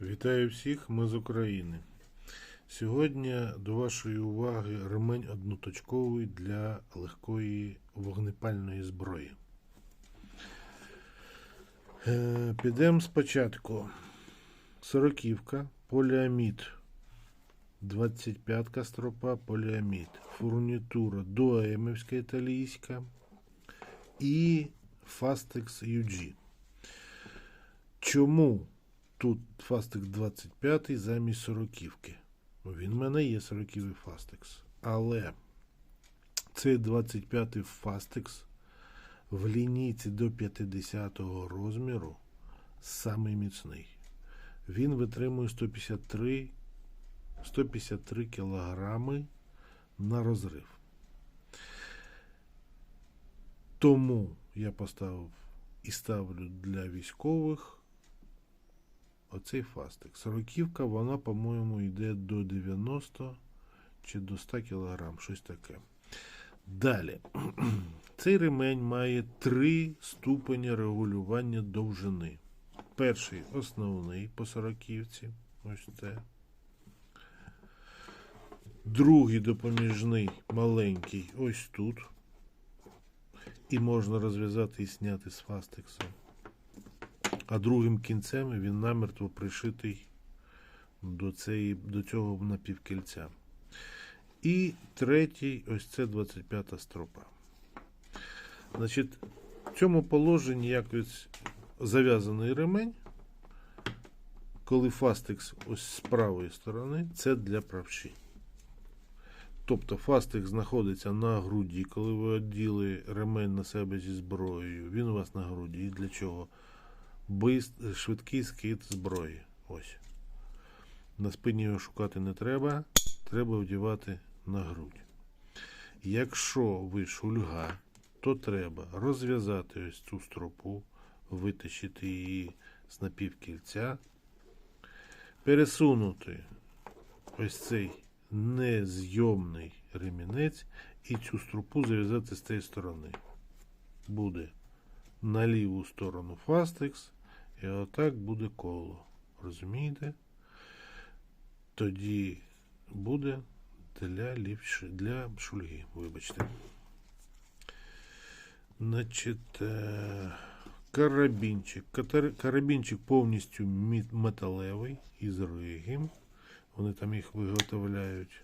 Вітаю всіх, ми з України. Сьогодні до вашої уваги ремень одноточковий для легкої вогнепальної зброї. Е, Підемо спочатку. Сороківка, поліамід, 25-ка стропа, поліамід, фурнітура доемівська італійська і Fastex UG. Чому тут Fastex 25 замість сороківки? Ну, Він в мене є сороківий Fastex. Але цей 25 Fastex в лінійці до 50 розміру самий міцний. Він витримує 153, 153 кілограми на розрив. Тому я поставив і ставлю для військових оцей фастик. Сороківка, вона, по-моєму, йде до 90 чи до 100 кг, щось таке. Далі. Цей ремень має три ступені регулювання довжини. Перший основний по сороківці. Ось це. Другий допоміжний маленький ось тут. І можна розв'язати і зняти з фастексу. А другим кінцем він намертво пришитий до, цієї, до цього напівкільця. І третій, ось це 25 стропа. Значить, в цьому положенні якось зав'язаний ремень, коли фастекс ось з правої сторони, це для правші. Тобто фастик знаходиться на груді, коли ви оділи ремень на себе зі зброєю. Він у вас на груді. І для чого? Швидкий скид зброї. Ось. На спині його шукати не треба. Треба вдівати на грудь. Якщо ви шульга, то треба розв'язати ось цю стропу, витащити її з напівкільця, пересунути ось цей незйомний ремінець і цю стропу зав'язати з цієї сторони. Буде на ліву сторону фастекс, і отак буде коло. Розумієте? Тоді буде для лівши, для шульги, вибачте. Значить, е, карабінчик. Карабінчик повністю металевий із ригів. Вони там їх виготовляють.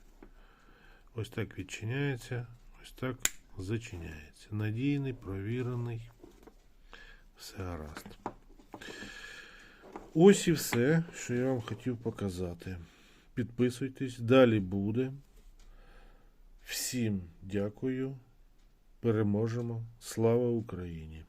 Ось так відчиняється, ось так зачиняється. Надійний, провірений. Все гаразд. Ось і все, що я вам хотів показати. Підписуйтесь, далі буде. Всім дякую. Переможемо. Слава Україні!